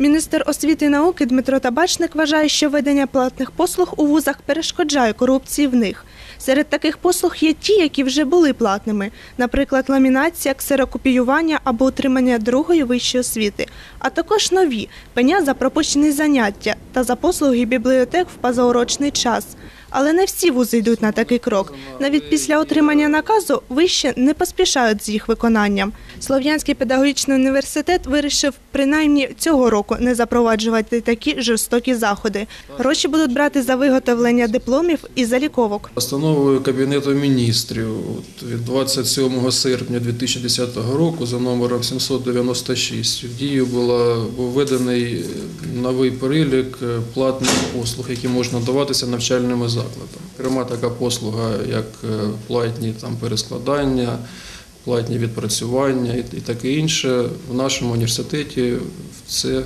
Міністр освіти і науки Дмитро Табачник вважає, що ведення платних послуг у вузах перешкоджає корупції в них. Серед таких послуг є ті, які вже були платними, наприклад, ламінація, ксерокопіювання або отримання другої вищої освіти, а також нові пеня за пропущені заняття та за послуги бібліотек в позаурочний час. Але не всі вузи йдуть на такий крок. Навіть після отримання наказу вище не поспішають з їх виконанням. Слов'янський педагогічний університет вирішив принаймні цього року не запроваджувати такі жорстокі заходи. Гроші будуть брати за виготовлення дипломів і заліковок. Постановою Кабінету міністрів від 27 серпня 2010 року за номером 796 в дію була, був введений новий перелік е, платних послуг, які можна даватися навчальними закладами. Зокрема, така послуга, як е, платні там, перескладання, платні відпрацювання і, і таке інше. В нашому університеті це е,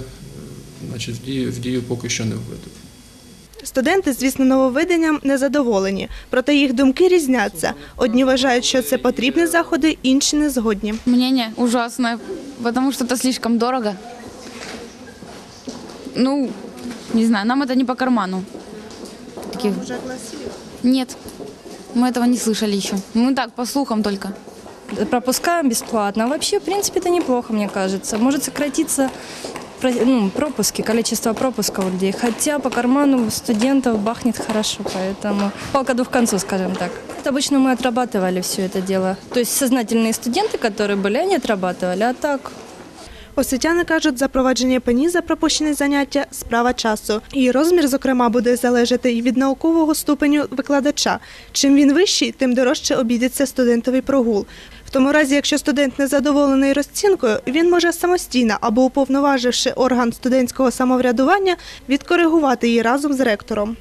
значить, в, дію, в дію поки що не введено. Студенти, звісно, нововведенням незадоволені, проте їх думки різняться. Одні вважають, що це потрібні заходи, інші не згодні. Мнение ужасное, потому что это слишком дорого. Ну, не знаю, нам это не по карману. Таких... Нет, мы этого не слышали еще. Мы так, по слухам только. Пропускаем бесплатно. Вообще, в принципе, это неплохо, мне кажется. Может сократиться ну, пропуски, количество пропусков людей. Хотя по карману студентов бахнет хорошо, поэтому палка двух концов, скажем так. Обычно мы отрабатывали все это дело. То есть сознательные студенты, которые были, они отрабатывали, а так Освітяни кажуть, запровадження пені за пропущені заняття – справа часу. Її розмір, зокрема, буде залежати і від наукового ступеню викладача. Чим він вищий, тим дорожче обійдеться студентовий прогул. В тому разі, якщо студент не задоволений розцінкою, він може самостійно або уповноваживши орган студентського самоврядування, відкоригувати її разом з ректором.